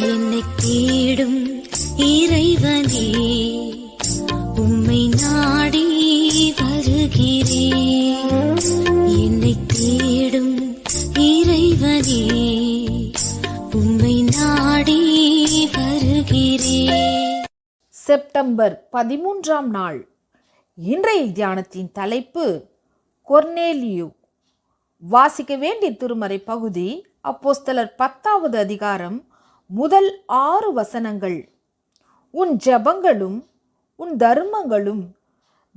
என்னை தேடும் இறைவனே உம்மை நாடி வருகிறேன் என்னை தேடும் இறைவனே உம்மை நாடி வருகிறேன் செப்டம்பர் பதிமூன்றாம் நாள். இன்றைய தியானத்தின் தலைப்பு கொர்னேலியு. வாசிக்க வேண்டிய திருமறை பகுதி அப்போஸ்தலர் பத்தாவது அதிகாரம் முதல் ஆறு வசனங்கள். உன் ஜெபங்களும் உன் தர்மங்களும்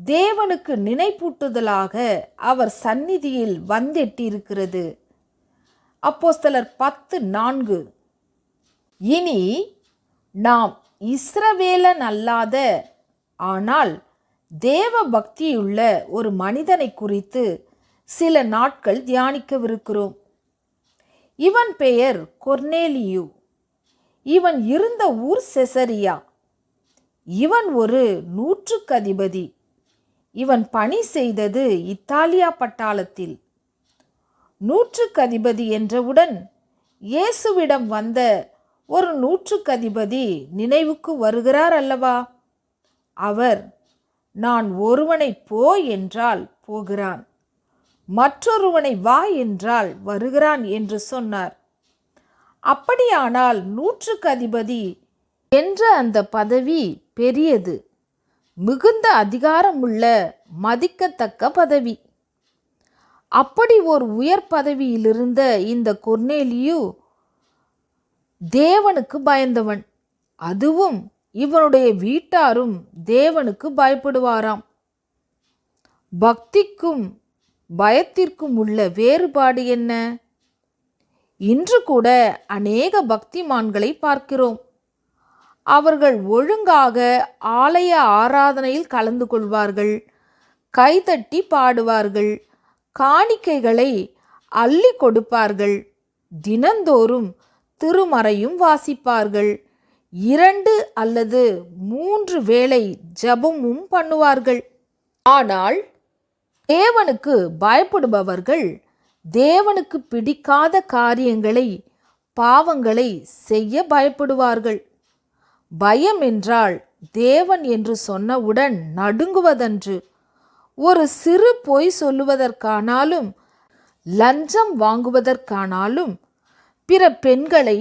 தேவனுக்கு நினைப்பூட்டுதலாக அவர் சந்நிதியில் வந்தெட்டிருக்கிறது. அப்போஸ்தலர் பத்து நான்கு. இனி நாம் இஸ்ரவேலன் அல்லாத ஆனால் தேவ பக்தியுள்ள ஒரு மனிதனை குறித்து சில நாட்கள் தியானிக்கவிருக்கிறோம். இவன் பெயர் கொர்னேலியூ. இவன் இருந்த ஊர் செசரியா. இவன் ஒரு நூற்றுக்கதிபதி. இவன் பணி செய்தது இத்தாலியா பட்டாளத்தில். நூற்றுக்கதிபதி என்றவுடன் இயேசுவிடம் வந்த ஒரு நூற்றுக்கதிபதி நினைவுக்கு வருகிறார் அல்லவா? அவர் நான் ஒருவனை போ என்றால் போகிறான். மற்றொருவனை வா என்றால் வருகிறான் என்று சொன்னார். அப்படியானால் நூற்றுக்கு அதிபதி என்ற அந்த பதவி பெரியது. மிகுந்த அதிகாரமுள்ள மதிக்கத்தக்க பதவி. அப்படி ஒரு உயர் பதவியிலிருந்த இந்த கொர்னேலியு தேவனுக்கு பயந்தவன். அதுவும் இவனுடைய வீட்டாரும் தேவனுக்கு பயப்படுவாராம். பக்திக்கும் பயத்திற்கும் உள்ள வேறுபாடு என்ன? இன்று கூட அநேக பக்திமான்களை பார்க்கிறோம். அவர்கள் ஒழுங்காக ஆலய ஆராதனையில் கலந்து கொள்வார்கள் கைதட்டி பாடுவார்கள் காணிக்கைகளை அள்ளி கொடுப்பார்கள் தினந்தோறும் திருமறையும் வாசிப்பார்கள் இரண்டு அல்லது மூன்று வேளை ஜபமும் பண்ணுவார்கள். ஆனால் தேவனுக்கு பயப்படுபவர்கள் தேவனுக்கு பிடிக்காத காரியங்களை பாவங்களை செய்ய பயப்படுவார்கள். பயம் என்றால் தேவன் என்று சொன்னவுடன் நடுங்குவதன்று. ஒரு சிறு பொய் சொல்லுவதற்கானாலும் லஞ்சம் வாங்குவதற்கானாலும் பிற பெண்களை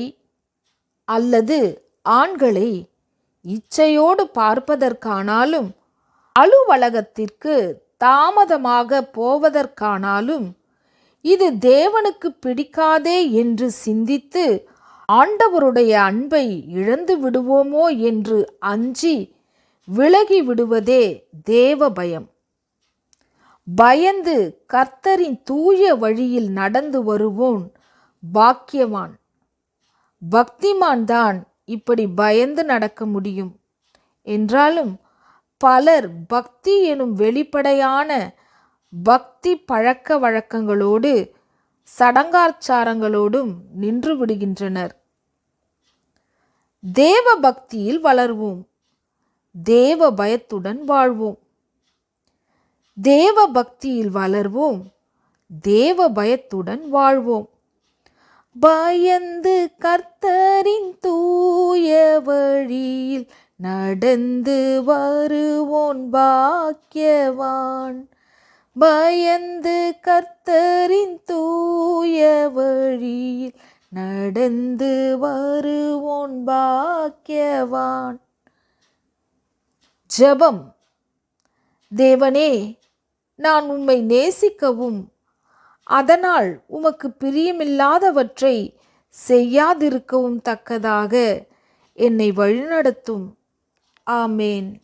அல்லது ஆண்களை இச்சையோடு பார்ப்பதற்கானாலும் அலுவலகத்திற்கு தாமதமாக போவதற்கானாலும் இது தேவனுக்கு பிடிக்காதே என்று சிந்தித்து ஆண்டவருடைய அன்பை இழந்து விடுவோமோ என்று அஞ்சி விலகி விடுவதே தேவ பயம். பயந்து கர்த்தரின் தூய வழியில் நடந்து வருவோன் பாக்கியவான். பக்திமான் தான் இப்படி பயந்து நடக்க முடியும். என்றாலும் பலர் பக்தி எனும் வெளிப்படையான பக்தி பழக்க வழக்கங்களோடு சடங்காச்சாரங்களோடும் நின்று விடுகின்றனர். தேவ பக்தியில் வளர்வோம். தேவ பயத்துடன் வாழ்வோம். தேவ பக்தியில் வளர்வோம். தேவ பயத்துடன் வாழ்வோம். பயந்து கர்த்தரின் தூய வழியில் நடந்து வருவோன் பாக்கியவான். பயந்து கர்த்தரின் தூய வழியில் நடந்து வருவோன் பாக்கியவான். ஜெபம். தேவனே நான் உம்மை நேசிக்கவும். அதனால் உமக்கு பிரியமில்லாதவற்றை செய்யாதிருக்கவும் தக்கதாக என்னை வழிநடத்தும். ஆமேன்.